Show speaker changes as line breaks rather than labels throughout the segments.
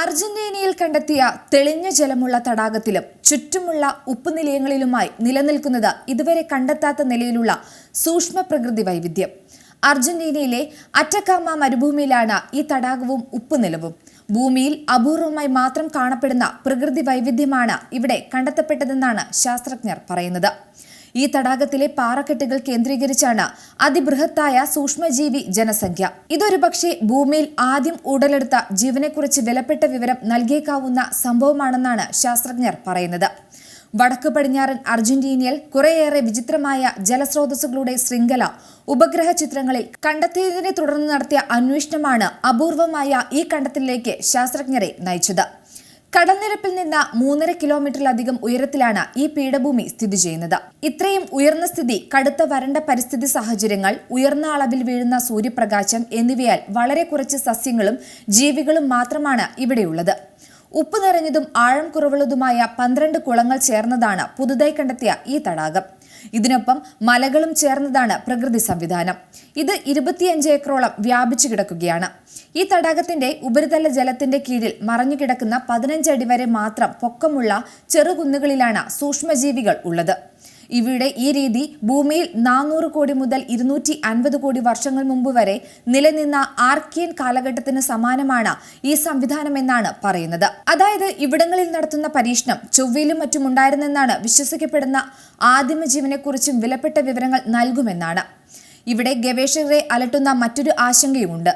അർജന്റീനയിൽ കണ്ടെത്തിയ തെളിഞ്ഞ ജലമുള്ള തടാകത്തിലും ചുറ്റുമുള്ള ഉപ്പുനിലയങ്ങളിലുമായി നിലനിൽക്കുന്നത് ഇതുവരെ കണ്ടെത്താത്ത നിലയിലുള്ള സൂക്ഷ്മ പ്രകൃതി വൈവിധ്യം. അർജന്റീനയിലെ അറ്റക്കാമ മരുഭൂമിയിലാണ് ഈ തടാകവും ഉപ്പുനിലവും. ഭൂമിയിൽ അപൂർവമായി മാത്രം കാണപ്പെടുന്ന പ്രകൃതി വൈവിധ്യമാണ് ഇവിടെ കണ്ടെത്തപ്പെട്ടതെന്നാണ് ശാസ്ത്രജ്ഞർ പറയുന്നത്. ഈ തടാകത്തിലെ പാറക്കെട്ടുകൾ കേന്ദ്രീകരിച്ചാണ് അതിബൃഹത്തായ സൂക്ഷ്മജീവി ജനസംഖ്യ. ഇതൊരു പക്ഷേ ഭൂമിയിൽ ആദ്യം ഉടലെടുത്ത ജീവനെക്കുറിച്ച് വിലപ്പെട്ട വിവരം നൽകിയേക്കാവുന്ന സംഭവമാണെന്നാണ് ശാസ്ത്രജ്ഞർ പറയുന്നത്. വടക്ക് പടിഞ്ഞാറൻ അർജന്റീനയിൽ കുറേയേറെ വിചിത്രമായ ജലസ്രോതസ്സുകളുടെ ശൃംഖല ഉപഗ്രഹ ചിത്രങ്ങളിൽ കണ്ടെത്തിയതിനെ തുടർന്ന് നടത്തിയ അന്വേഷണമാണ് അപൂർവമായ ഈ കണ്ടെത്തലിലേക്ക് ശാസ്ത്രജ്ഞരെ നയിച്ചത്. കടൽനിരപ്പിൽ നിന്ന് മൂന്നര കിലോമീറ്ററിലധികം ഉയരത്തിലാണ് ഈ പീഠഭൂമി സ്ഥിതി ചെയ്യുന്നത്. ഇത്രയും ഉയർന്ന സ്ഥിതി കടുത്ത വരണ്ട പരിസ്ഥിതി സാഹചര്യങ്ങൾ ഉയർന്ന അളവിൽ വീഴുന്ന സൂര്യപ്രകാശം എന്നിവയാൽ വളരെ കുറച്ച് സസ്യങ്ങളും ജീവികളും മാത്രമാണ് ഇവിടെയുള്ളത്. ഉപ്പ് നിറഞ്ഞതും ആഴം കുറവുള്ളതുമായ പന്ത്രണ്ട് കുളങ്ങൾ ചേർന്നതാണ് പുതുതായി കണ്ടെത്തിയ ഈ തടാകം. ഇതിനൊപ്പം മലകളും ചേർന്നതാണ് പ്രകൃതി സംവിധാനം. ഇത് ഇരുപത്തിയഞ്ച് ഏക്കറോളം വ്യാപിച്ചു കിടക്കുകയാണ്. ഈ തടാകത്തിന്റെ ഉപരിതല ജലത്തിന്റെ കീഴിൽ മറഞ്ഞുകിടക്കുന്ന പതിനഞ്ചടി വരെ മാത്രം പൊക്കമുള്ള ചെറുകുന്നുകളിലാണ് സൂക്ഷ്മജീവികൾ ഉള്ളത്. ഇവയുടെ ഈ രീതി ഭൂമിയിൽ നാനൂറ് കോടി മുതൽ ഇരുന്നൂറ്റി അൻപത് കോടി വർഷങ്ങൾ മുമ്പ് വരെ നിലനിന്ന ആർക്കിയൻ കാലഘട്ടത്തിന് സമാനമാണ് ഈ സംവിധാനം എന്നാണ് പറയുന്നത്. അതായത് ഇവിടങ്ങളിൽ നടത്തുന്ന പരീക്ഷണം ചൊവ്വയിലും മറ്റും ഉണ്ടായിരുന്നെന്നാണ് വിശ്വസിക്കപ്പെടുന്ന ആദിമ ജീവനെക്കുറിച്ചും വിലപ്പെട്ട വിവരങ്ങൾ നൽകുമെന്നാണ്. ഇവിടെ ഗവേഷകരെ അലട്ടുന്ന മറ്റൊരു ആശങ്കയുമുണ്ട്.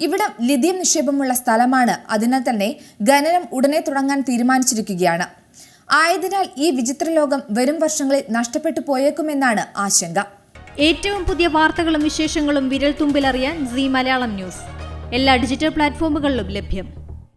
ഇവിടം ലിഥിയം നിക്ഷേപമുള്ള സ്ഥലമാണ്. അതിനാൽ തന്നെ ഖനനം ഉടനെ തുടങ്ങാൻ തീരുമാനിച്ചിരിക്കുകയാണ്. ആയതിനാൽ ഈ വിചിത്ര ലോകം വരും വർഷങ്ങളിൽ നഷ്ടപ്പെട്ടു പോയേക്കുമെന്നാണ് ആശങ്ക.
ഏറ്റവും പുതിയ വാർത്തകളും വിശേഷങ്ങളും വിരൽ തുമ്പിലറിയാൻ സി മലയാളം ന്യൂസ്. എല്ലാ ഡിജിറ്റൽ പ്ലാറ്റ്ഫോമുകളിലും ലഭ്യം.